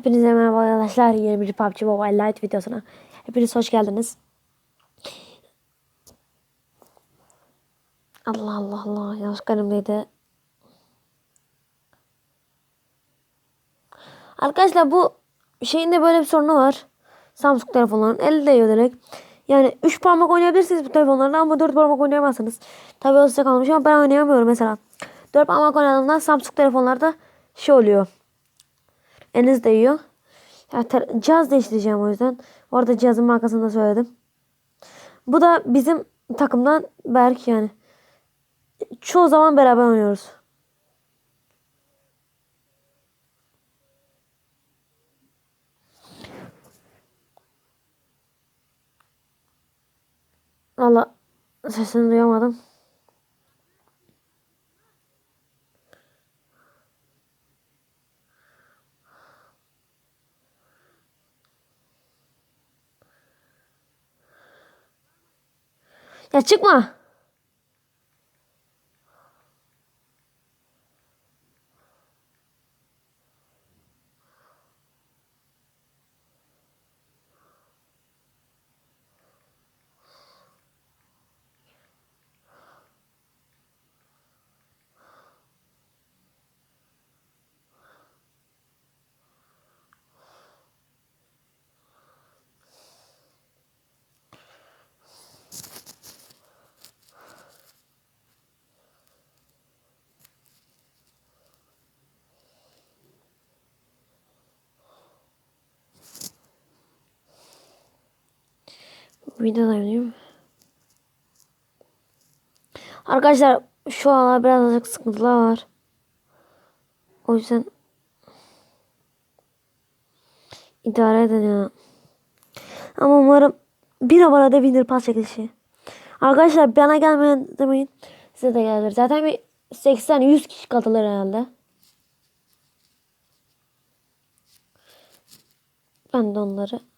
Hepinize merhaba arkadaşlar. Yeni bir PUBG Mobile Lite videosuna. Hepiniz hoş geldiniz. Allah Allah Allah. Yanlış kalemdeydi. Arkadaşlar bu şeyin de böyle bir sorunu var. Samsung telefonların elde değiyor direkt. Yani 3 parmak oynayabilirsiniz bu telefonlarda ama 4 parmak oynayamazsınız. Tabi o size kalmış ama ben oynayamıyorum mesela. 4 parmak oynadığımda Samsung telefonlarda şey oluyor. Eliniz değiyor. Ya, ter- cihaz değiştireceğim o yüzden. Bu arada cihazın markasını da söyledim. Bu da bizim takımdan Berk yani. Çoğu zaman beraber oynuyoruz. Valla sesini duyamadım. Ya çıkma. Videodayım. Arkadaşlar şu aralar birazcık sıkıntılar var. O yüzden idare edin ya. Ama umarım bir abonede bindir pas çekilişi. Arkadaşlar bana gelmeyen demeyin. Size de gelir. Zaten bir 80-100 kişi katılır herhalde. Ben de onları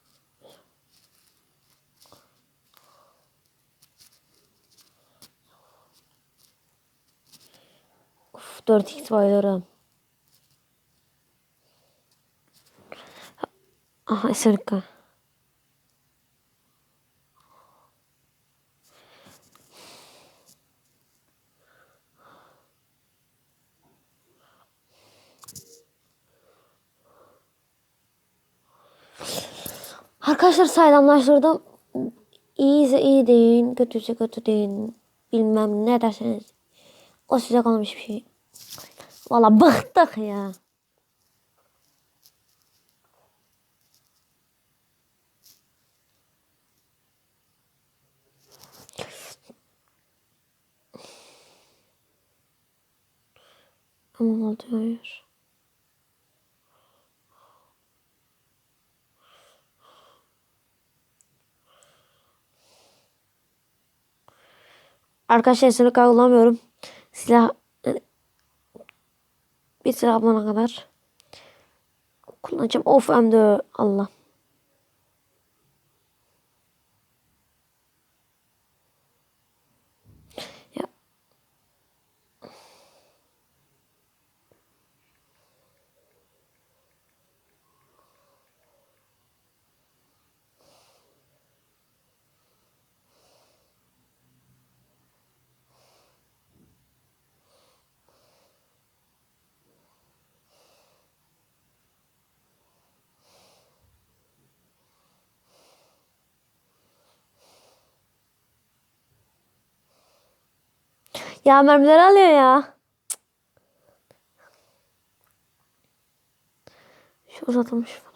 Uf, 4x bayılırım. Aha esirka. Arkadaşlar saylamlaştırdım. İyiyse iyi deyin, kötüyse kötü deyin. Bilmem ne derseniz. O size kalmış bir şey. Valla bıktık ya. Ama oldu hayır. Arkadaşlar seni kullanmıyorum. Silah bir silah bulana kadar kullanacağım. Of M4 Allah. Ya. Ya mermileri alıyor ya. Şu uzatılmış falan.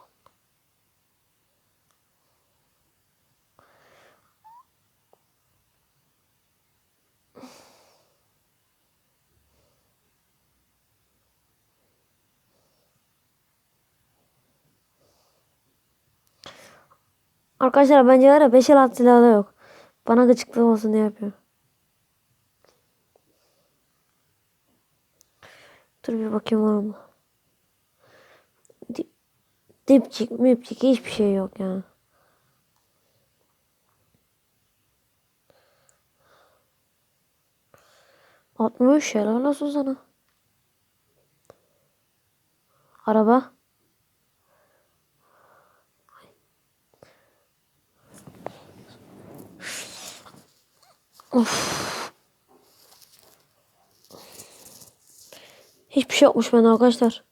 Arkadaşlar bence var ya 5 el silahı da yok. Bana gıcıklık olsun diye yapıyor. Dur bir bakayım var mı? Dip, dipçik mipçik hiçbir şey yok yani. Altmış helal olsun sana. Araba. Of. Şey yokmuş bende arkadaşlar.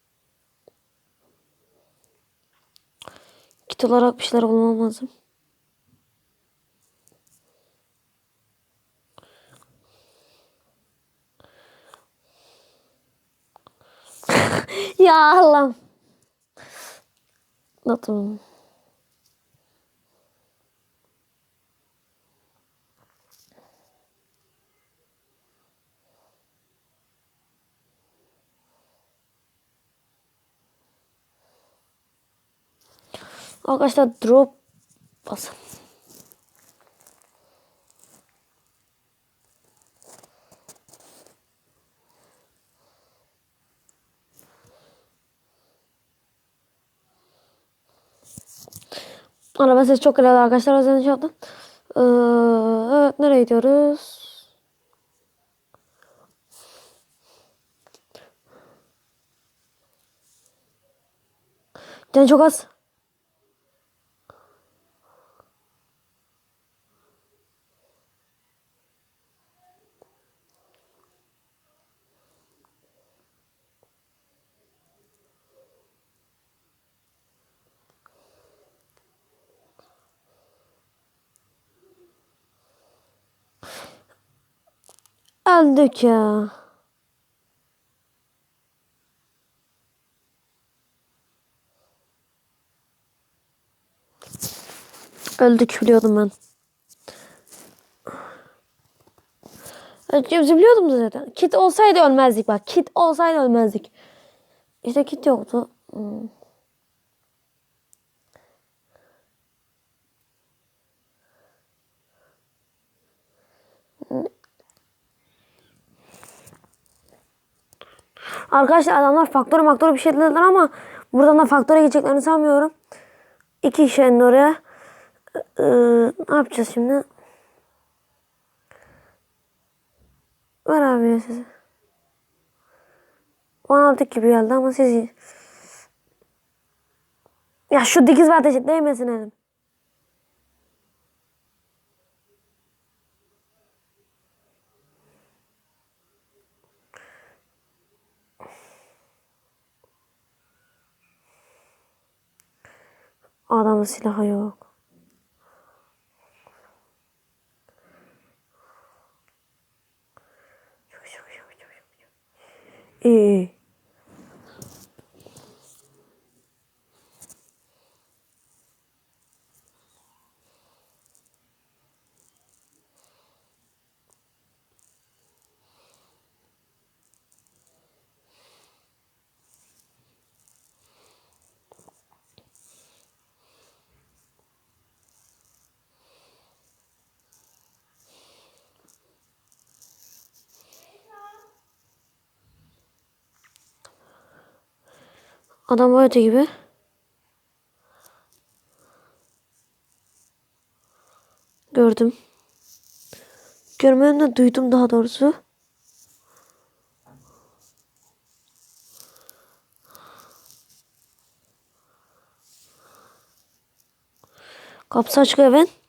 Kit olarak bir şeyler bulmam lazım. ya Allah'ım. Nasıl? Arkadaşlar drop basın. Araba sesi çok güzel arkadaşlar. O yüzden şey yaptım. Ee, evet nereye gidiyoruz? Can çok az. Öldük ya. Öldük biliyordum ben. Öleceğimizi biliyordum zaten. Kit olsaydı ölmezdik bak. Kit olsaydı ölmezdik. İşte kit yoktu. Hmm. Arkadaşlar adamlar faktör maktör bir şey dediler ama buradan da faktöre gideceklerini sanmıyorum. İki kişi indi oraya. Ee, ne yapacağız şimdi? Ver abi ya size. 16 gibi geldi ama siz Ya şu dikiz ateşi değmesin elim. Adamın silahı yok. İyi. iyi. Adam var öte gibi. Gördüm. Görmedim de duydum daha doğrusu. Kapısı açık evin.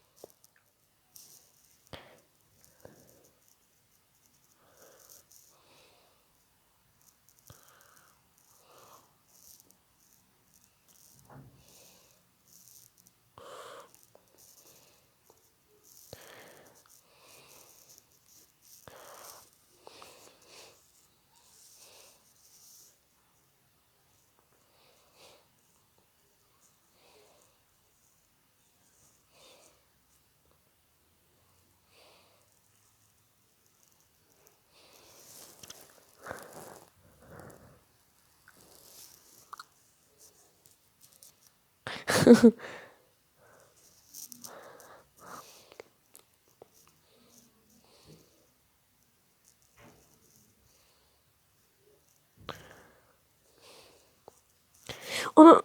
Onu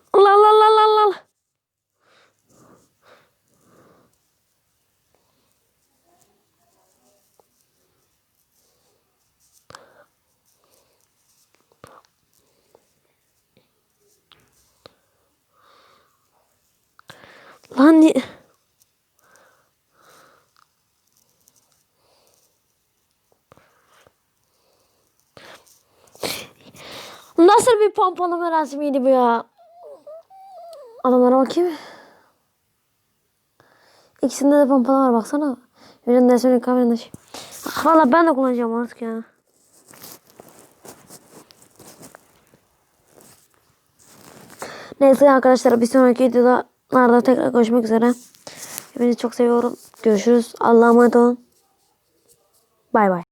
Lan. Nasıl bir pompalı merasimiydi bu ya? Adamlara bakayım. İkisinde de pompalı var baksana. Birinde sonra kamerada şey. Valla ben de kullanacağım artık ya. Neyse arkadaşlar bir sonraki videoda tekrar görüşmek üzere. Hepinizi çok seviyorum. Görüşürüz. Allah'a emanet olun. Bay bay.